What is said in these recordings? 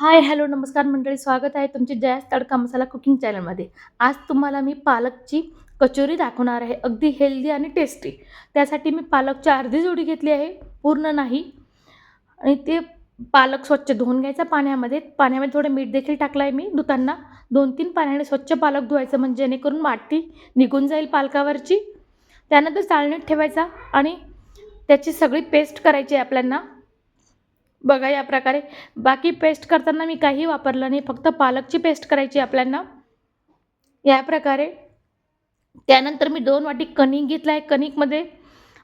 Hi hello नमस्कार मंडळी स्वागत आहे तुमचे जयास तडका मसाला कुकिंग चॅनलमध्ये. आज तुम्हाला मी पालकची कचोरी दाखवणार आहे. अगदी हेल्दी आणि टेस्टी त्यासाठी मी पालकची अर्धी जोडी घेतली आहे. पूर्ण नाही. आणि ते पालक स्वच्छ धुवून घ्यायचा पाण्यामध्ये. पाण्यामध्ये थोडं मीठ देखील टाकलं आहे मी धुताना दोन तीन पाण्याने स्वच्छ पालक धुवायचं म्हणजे जेणेकरून माती निघून जाईल पालकावरची. त्यानंतर चाळणीत ठेवायचा आणि त्याची सगळी पेस्ट करायची आहे आपल्याला बघा या प्रकारे. बाकी पेस्ट करताना मी काही वापरलं नाही फक्त पालकची पेस्ट करायची आहे आपल्याला या प्रकारे. त्यानंतर मी दोन वाटी कणिक घेतला आहे. कणिकमध्ये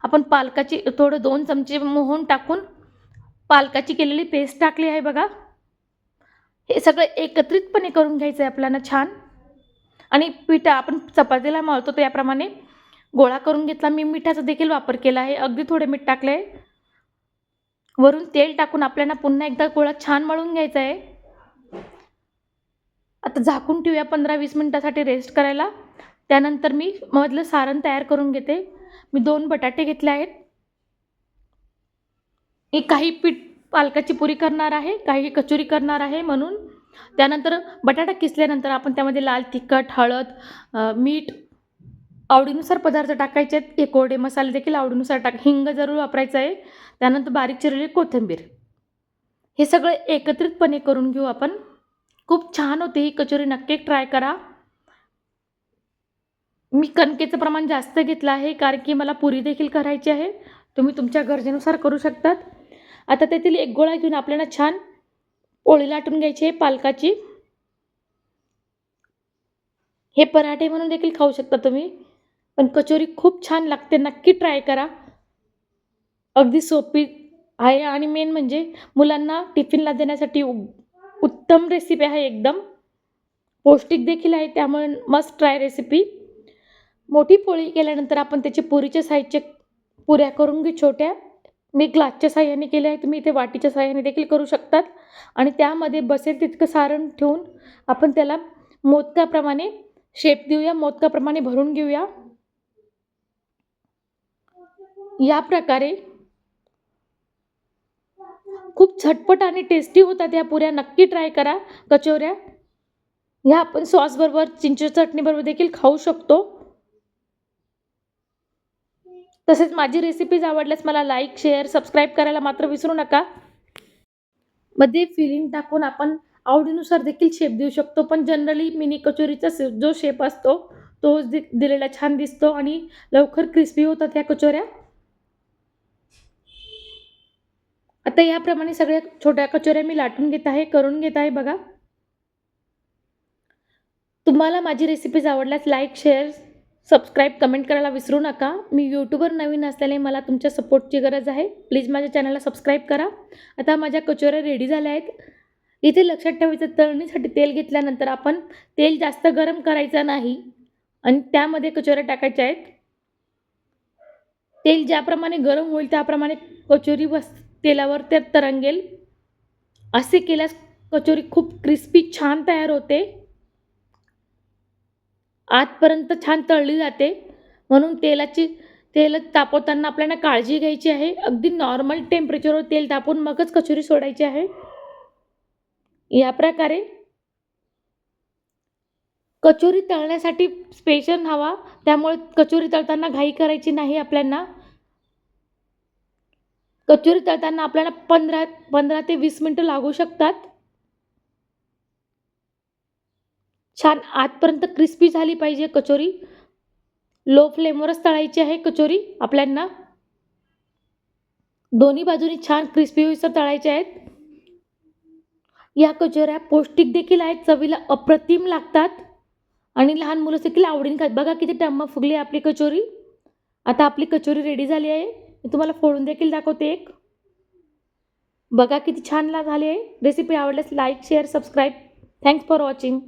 आपण पालकाची थोडं दोन चमचे मोहन टाकून पालकाची केलेली पेस्ट टाकली आहे बघा. हे सगळं एकत्रितपणे करून घ्यायचं आहे आपल्याला छान. आणि पिठा आपण चपातीला मळतो त्याप्रमाणे गोळा करून घेतला. मी मिठाचा देखील वापर केला आहे. अगदी थोडे मीठ टाकले आहे वरून तेल टाकून आपल्याला पुन्हा एकदा गोळा छान मळून घ्यायचा आहे. आता झाकून ठेवूया पंधरा वीस मिनटासाठी रेस्ट करायला. त्यानंतर मी मधलं सारण तयार करून घेते. मी दोन बटाटे घेतले आहेत. मी काही पीठ पालकाची पुरी करणार आहे काही कचोरी करणार आहे म्हणून. त्यानंतर बटाटा किसल्यानंतर आपण त्यामध्ये लाल तिखट हळद मीठ आवडीनुसार पदार्थ टाकायचे आहेत. एक कोरडे मसाले देखील आवडीनुसार टाक. हिंग जरूर वापरायचं आहे. त्यानंतर बारीक चिरलेली कोथिंबीर. हे सगळं एकत्रितपणे करून घेऊ आपण. खूप छान होते ही कचोरी. नक्की ट्राय करा. मी कणकेचं प्रमाण जास्त घेतलं आहे कारण की मला पुरी देखील करायची आहे. तुम्ही तुमच्या गरजेनुसार करू शकतात. आता त्यातील एक गोळा घेऊन आपल्याला छान पोळी लाटून घ्यायची आहे पालकाची. हे पराठे म्हणून देखील खाऊ शकता तुम्ही. पण कचोरी खूप छान लागते नक्की ट्राय करा. अगदी सोपी आहे आणि मेन म्हणजे मुलांना टिफिनला देण्यासाठी उ उत्तम रेसिपी आहे एकदम. पौष्टिक देखील आहे त्यामुळे मस्ट ट्राय रेसिपी मोठी पोळी केल्यानंतर आपण त्याचे पुरीच्या साईजचे पुऱ्या करून घेऊ छोट्या. मी ग्लासच्या साह्याने केल्या आहे तुम्ही इथे वाटीच्या साह्याने देखील करू शकतात. आणि त्यामध्ये बसेल तितकं सारण ठेवून आपण त्याला मोदकाप्रमाणे शेप देऊया मोदकाप्रमाणे भरून घेऊया. या प्रकारे खूप झटपट आणि टेस्टी होतात या पुऱ्या. नक्की ट्राय करा कचोऱ्या. ह्या आपण सॉसबरोबर चिंच चटणीबरोबर देखील खाऊ शकतो. तसेच माझी रेसिपीज आवडल्यास मला लाईक शेअर सबस्क्राईब करायला मात्र विसरू नका. मध्ये फिलिंग टाकून आपण आवडीनुसार देखील शेप देऊ शकतो. पण जनरली मिनी कचोरीचा जो शेप असतो तोच दि दिलेला छान दिसतो आणि लवकर क्रिस्पी होतात ह्या कचोऱ्या. आता याप्रमाणे सगळ्या छोट्या कचोऱ्या मी लाटून घेत आहे करून घेत आहे बघा. तुम्हाला माझी रेसिपीज आवडल्यास लाईक शेअर सबस्क्राईब कमेंट करायला विसरू नका. मी यूट्यूबवर नवीन असल्याने मला तुमच्या सपोर्टची गरज आहे. प्लीज माझ्या चॅनलला सबस्क्राईब करा. आता माझ्या कचोऱ्या रेडी झाल्या आहेत. इथे लक्षात ठेवायचं तळणीसाठी तेल घेतल्यानंतर आपण तेल जास्त गरम करायचं नाही. आणि त्यामध्ये कचोऱ्या टाकायच्या आहेत. तेल ज्याप्रमाणे गरम होईल त्याप्रमाणे कचोरी बस तेलावर ते तरंगेल. असे केल्यास कचोरी खूप क्रिस्पी छान तयार होते. आतपर्यंत छान तळली जाते. म्हणून तेलाची तेल तापवताना आपल्याला काळजी घ्यायची आहे. अगदी नॉर्मल टेम्परेचरवर तेल तापवून मगच कचोरी सोडायची आहे. या प्रकारे कचोरी तळण्यासाठी स्पेशल हवा. त्यामुळे कचोरी तळताना घाई करायची नाही आपल्याला. कचोरी तळताना आपल्याला पंधरा पंधरा ते वीस मिनटं लागू शकतात. छान आतपर्यंत क्रिस्पी झाली पाहिजे कचोरी. लो फ्लेमवरच तळायची आहे कचोरी आपल्यांना. दोन्ही बाजूनी छान क्रिस्पी होईसर तळायचे आहेत. या कचोऱ्या पौष्टिक देखील आहेत चवीला अप्रतिम लागतात. आणि लहान मुलं देखील आवडीन खात. बघा किती टम्मा फुगली आपली कचोरी. आता आपली कचोरी रेडी झाली आहे. मी तुम्हाला फोडून देखील दाखवते एक. बघा किती छान ला रेसिपी आवडल्यास like share subscribe thanks for watching